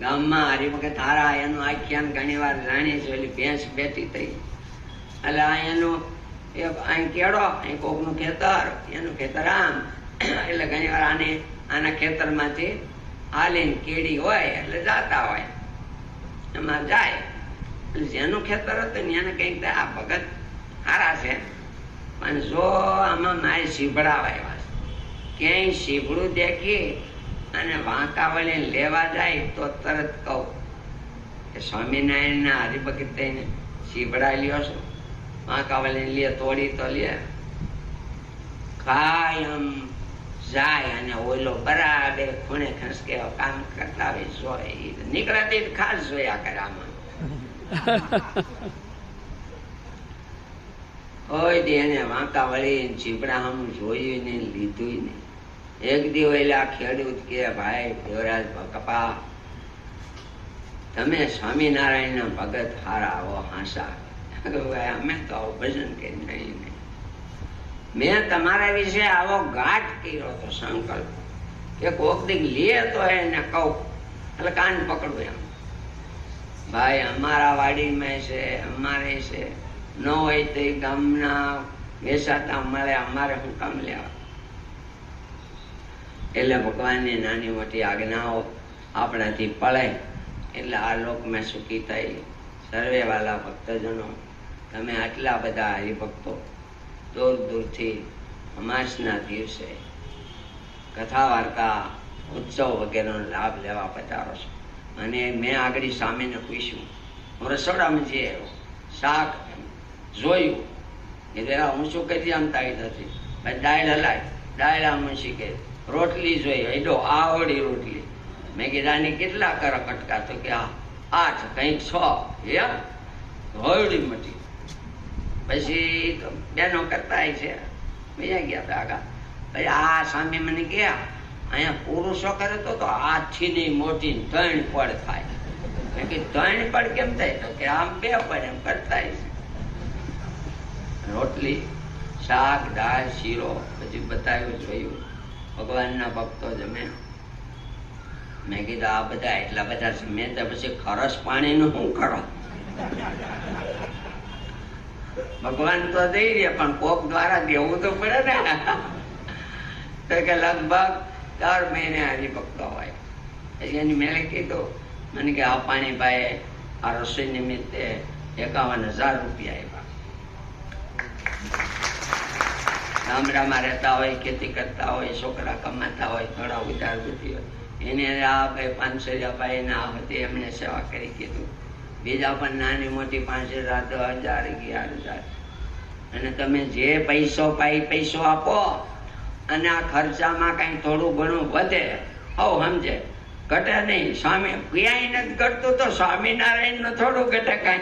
ગામમાં હારા એનું આખ્યાન ઘણી વાર જાણીએ છીએ ઓલી ભેંસ બેઠી થઈ એટલે એનું એક અહીં કેળો, અહીં કોકનું ખેતર, એનું ખેતર આમ. એટલે ઘણી વાર આને આના ખેતરમાંથી હાલીને કેડી હોય, એટલે જાતા હોય. એમાં જાય. એટલે જેનું ખેતર હતું ને એને કંઈક આ ભગત હારા છે. પણ જો આમાં માય સીભડા વાવ્યા ક્યાંય શીભડું દેખી અને વાંકા વળી લેવા જાય તો તરત કહું કે સ્વામિનારાયણના હરિભગત થઈને શીભડા લ્યો છો. વાંકા વળી લે તોડી તો લે. કાયમ જાય અને ઓલો બરાબર ખૂણે ખસકે કામ કરતા હોય જોય ઈ નીકળાતી ખાસ જોયા કરે આમાં. કોઈ દે એને વાંકા વળી ચીપડા હમ જોયું ને લીધું ને. એક દી ઓલા ખેડૂત કે, ભાઈ, દેવરાજ કપા, તમે સ્વામિનારાયણ ના ભગત હારા આવો હાંસા. ભાઈ, અમે તો આવું ભજન કે નહીં મેં તમારા વિશે આવો ગાઠ કર્યો હતો સંકલ્પ કે, કોક દીક લે તો એને કહું. એટલે કાન પકડું એમ. ભાઈ, અમારા વાડીમાં છે, અમારે છે. ન હોય તો ગામના વેસાતા મળે, અમારે હું કામ લેવા. એટલે ભગવાનની નાની મોટી આજ્ઞાઓ આપણાથી પળે. એટલે આ લોકમાં સુખી થઈ સર્વેવાલા ભક્તજનો, તમે આટલા બધા હરિભક્તો દૂર દૂરથી અમાસના દિવસે કથા વાર્તા ઉત્સવ વગેરેનો લાભ લેવા પધારો છો. અને મેં આગળ સામેને પૂછ્યું, હું રસોડામાં જઈ શાક જોયું. એ પેલા હું શું કરી આમ તાઈ નથી ભાઈ દાળ હલાય, દાળ આમ શીખે રોટલી જોઈએ. એડો આવડી રોટલી. મેં કીધા, આની કેટલા કર કટકા? તો કે આઠ, કંઈક છ. હે? હોયડી મટી. પછી બેનો કરતા છે બીજા ગયા હતા આગા. પછી આ સામે મને ગયા. અહીંયા પુરુષો કરે તો તો હાથથી ની મોટી ને ત્રણ પડ થાય. મેં કીધું ત્રણ પડ કેમ થાય? તો કે, આમ બે પડ, એમ કરતા છે. રોટલી, શાક, દાળ, શીરો, પછી બતાવ્યું, જોયું. ભગવાનના ભક્તો જમે મેં. કીધું, આ બધા એટલા બધા છે, મેં તો પછી ખરસ પાણીનું શું કરો? ભગવાન તો દઈ દે, પણ કોક દ્વારા દેવું તો પડે ને. તો કે લગભગ દર મહિને હરિભક્તો હોય. પછી એની મેલે કીધું, મને કે આ પાણીભાઈ આ રસોઈ નિમિત્તે એકાવન હજાર રૂપિયા ગામડામાં રહેતા હોય, ખેતી કરતા હોય, છોકરા કમાતા હોય થોડા ઉધાર બુદ્ધિ હોય. એને આ ભાઈ પાંચસો ભાઈ ના હતી એમને સેવા કરી કીધું. બીજા પણ નાની મોટી પાંચ હજાર દસ હજાર, અગિયાર હજાર. અને તમે જે પૈસો પાઈ પૈસો આપો, અને આ ખર્ચામાં કઈ થોડું ઘણું વધે. હવ સમજે? ઘટે નહીં. સ્વામી ક્યાંય નથી ઘટતું તો સ્વામિનારાયણનું થોડું ઘટે કાંઈ.